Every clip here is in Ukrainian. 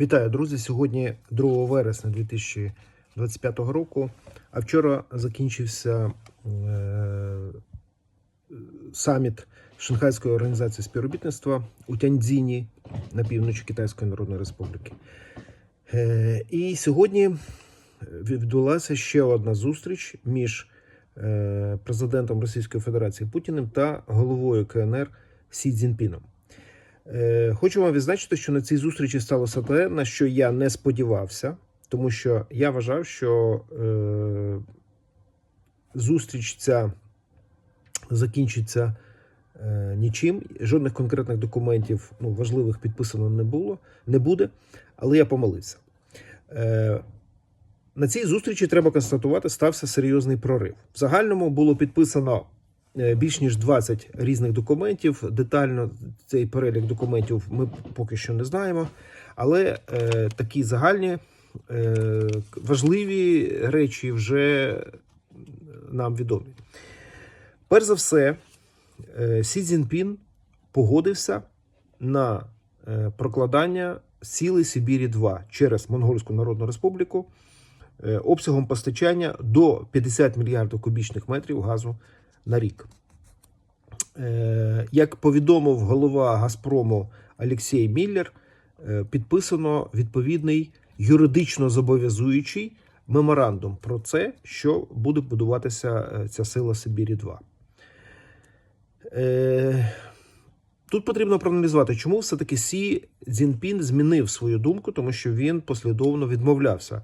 Вітаю, друзі! Сьогодні 2 вересня 2025 року. А вчора закінчився е, саміт Шанхайської організації співробітництва у Тяньцзіні на півночі Китайської Народної Республіки. Е, і сьогодні відбулася ще одна зустріч між е, президентом Російської Федерації Путіним та головою КНР Сі Цзіньпіном. Е, Хочу вам відзначити, що на цій зустрічі сталося те, на що я не сподівався, тому що я вважав, що е, зустріч ця закінчиться е, нічим. Жодних конкретних документів ну, важливих підписано не було, не буде, але я помилився. На цій зустрічі треба констатувати, стався серйозний прорив. В загальному було підписано більш ніж 20 різних документів. Детально цей перелік документів ми поки що не знаємо, але е, такі загальні е, важливі речі вже нам відомі. Перш за все, е, Сі Цзіньпін погодився на е, прокладання сіли Сибірі 2 через Монгольську Народну Республіку е, обсягом постачання до 50 мільярдів кубічних метрів газу на рік. Е, Як повідомив голова Газпрому Олексій Міллер, е, підписано відповідний юридично зобов'язуючий меморандум про це, що буде будуватися е, ця сила Сибірі 2. Е, Тут потрібно проаналізувати, чому все-таки Сі Цзіньпін змінив свою думку, тому що він послідовно відмовлявся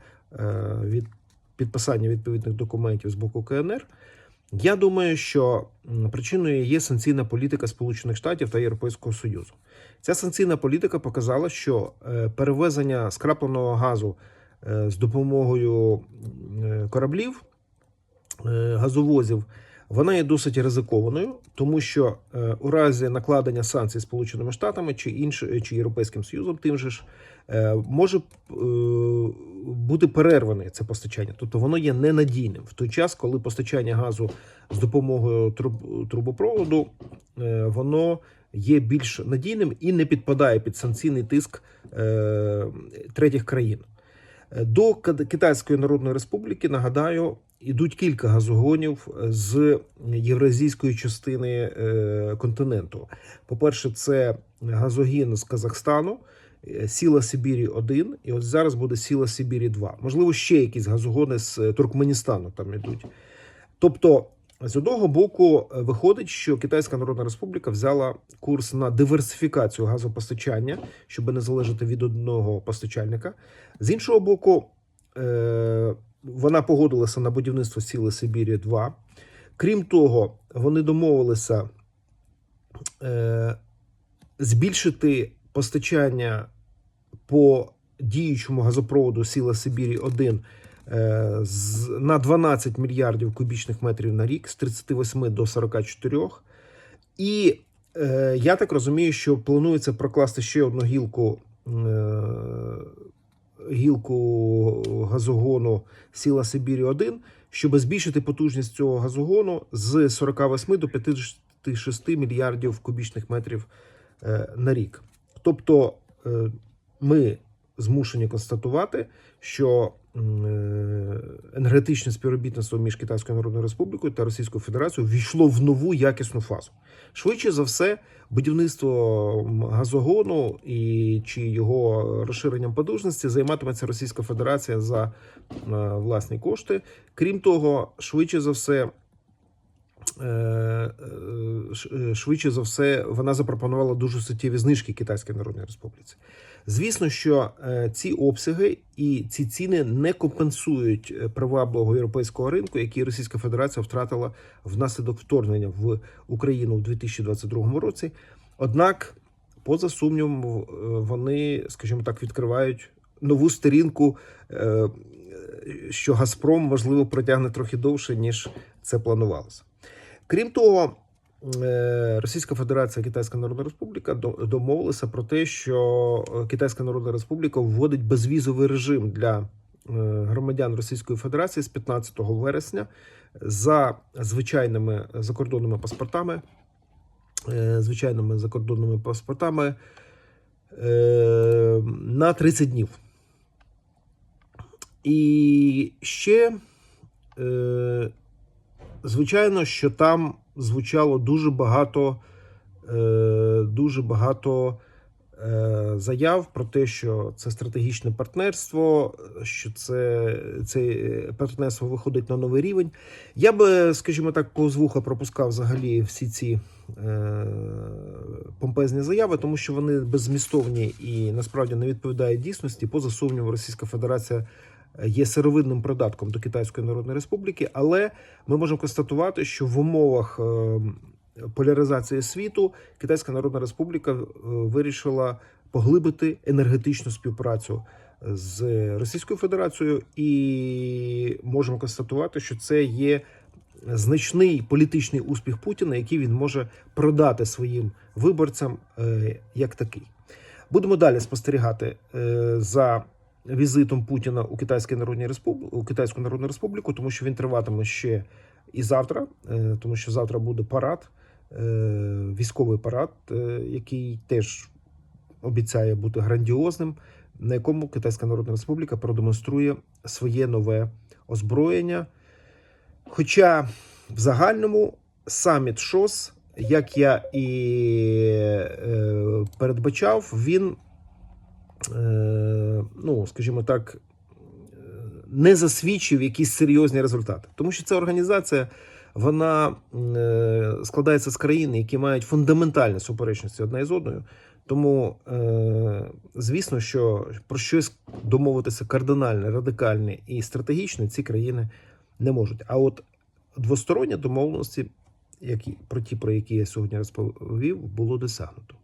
від підписання відповідних документів з боку КНР. Я думаю, що причиною є санкційна політика Сполучених Штатів та Європейського Союзу. Ця санкційна політика показала, що е, перевезення скрапленого газу е, з допомогою е, кораблів, газовозів, вона є досить ризикованою, тому що е, у разі накладення санкцій Сполученими Штатами чи інш, чи Європейським Союзом, тим же ж е, може е, бути перерване це постачання, тобто воно є ненадійним в той час, коли постачання газу з допомогою труб, трубопроводу воно є більш надійним і не підпадає під санкційний тиск третіх країн. До Китайської Народної Республіки нагадаю, ідуть кілька газогонів з євразійської частини е, континенту. По-перше, це газогін з Казахстану, е, Сіла Сибірі 1 і от зараз буде Сіла Сибірі 2 Можливо, ще якісь газогони з е, Туркменістану там ідуть. Тобто, з одного боку, е, виходить, що Китайська Народна Республіка взяла курс на диверсифікацію газопостачання, щоб не залежати від одного постачальника. З іншого боку, е, вона погодилася на будівництво Сіли Сибірі 2 Крім того, вони домовилися е, збільшити постачання по діючому газопроводу Сіла Сибірі 1 е, на 12 мільярдів кубічних метрів на рік з 38 до 44. І е, я так розумію, що планується прокласти ще одну гілку. Е, гілку газогону Сіла Сибірі 1 щоб збільшити потужність цього газогону з 48 до 56 мільярдів кубічних метрів е, на рік. Тобто е, ми змушені констатувати, що е, енергетичне співробітництво між Китайською Народною Республікою та Російською Федерацією війшло в нову якісну фазу. Швидше за все, будівництво газогону і чи його розширенням потужності займатиметься Російська Федерація за е, власні кошти. Крім того, швидше за все. Е, Швидше за все, вона запропонувала дуже суттєві знижки Китайській Народній Республіці. Звісно, що е, ці обсяги і ці ціни не компенсують е, привабливого європейського ринку, який Російська Федерація втратила внаслідок вторгнення в Україну в 2022 році. Однак, поза сумнівом, вони, скажімо так, відкривають нову сторінку, що Газпром можливо протягне трохи довше ніж це планувалося. Крім того, Російська Федерація, Китайська Народна Республіка домовилися про те, що е, Китайська Народна Республіка вводить безвізовий режим для е, громадян Російської Федерації з 15 вересня за звичайними закордонними паспортами, е, звичайними закордонними паспортами. е, на 30 днів. І ще, е, звичайно, що там звучало дуже багато, е, дуже багато е, заяв про те, що це стратегічне партнерство, що це, це партнерство виходить на новий рівень. Я би, скажімо так, повз вуха пропускав взагалі всі ці е, помпезні заяви, тому що вони беззмістовні і насправді не відповідають дійсності. Поза сумнівом, Російська Федерація є сировинним придатком до Китайської Народної Республіки, але ми можемо констатувати, що в умовах е, поляризації світу Китайська Народна Республіка е, вирішила поглибити енергетичну співпрацю з Російською Федерацією, і можемо констатувати, що це є значний політичний успіх Путіна, який він може продати своїм виборцям е, як такий. Будемо далі спостерігати е, за візитом Путіна у Китайській Народній Республіку, у Китайську Народну Республіку, тому що він триватиме ще і завтра, е, тому що завтра буде парад, е, військовий парад, е, який теж обіцяє бути грандіозним, на якому Китайська Народна Республіка продемонструє своє нове озброєння. Хоча в загальному саміт ШОС, як я і передбачав, він, ну, скажімо так, е, не засвідчив якісь серйозні результати. Тому що ця організація вона е, складається з країн, які мають фундаментальні суперечності одна із одною. Тому, е, звісно, що про щось домовитися кардинальне, радикальне і стратегічне ці країни не можуть. А от двосторонні домовленості, які, про ті, про які я сьогодні розповів, було досягнуто.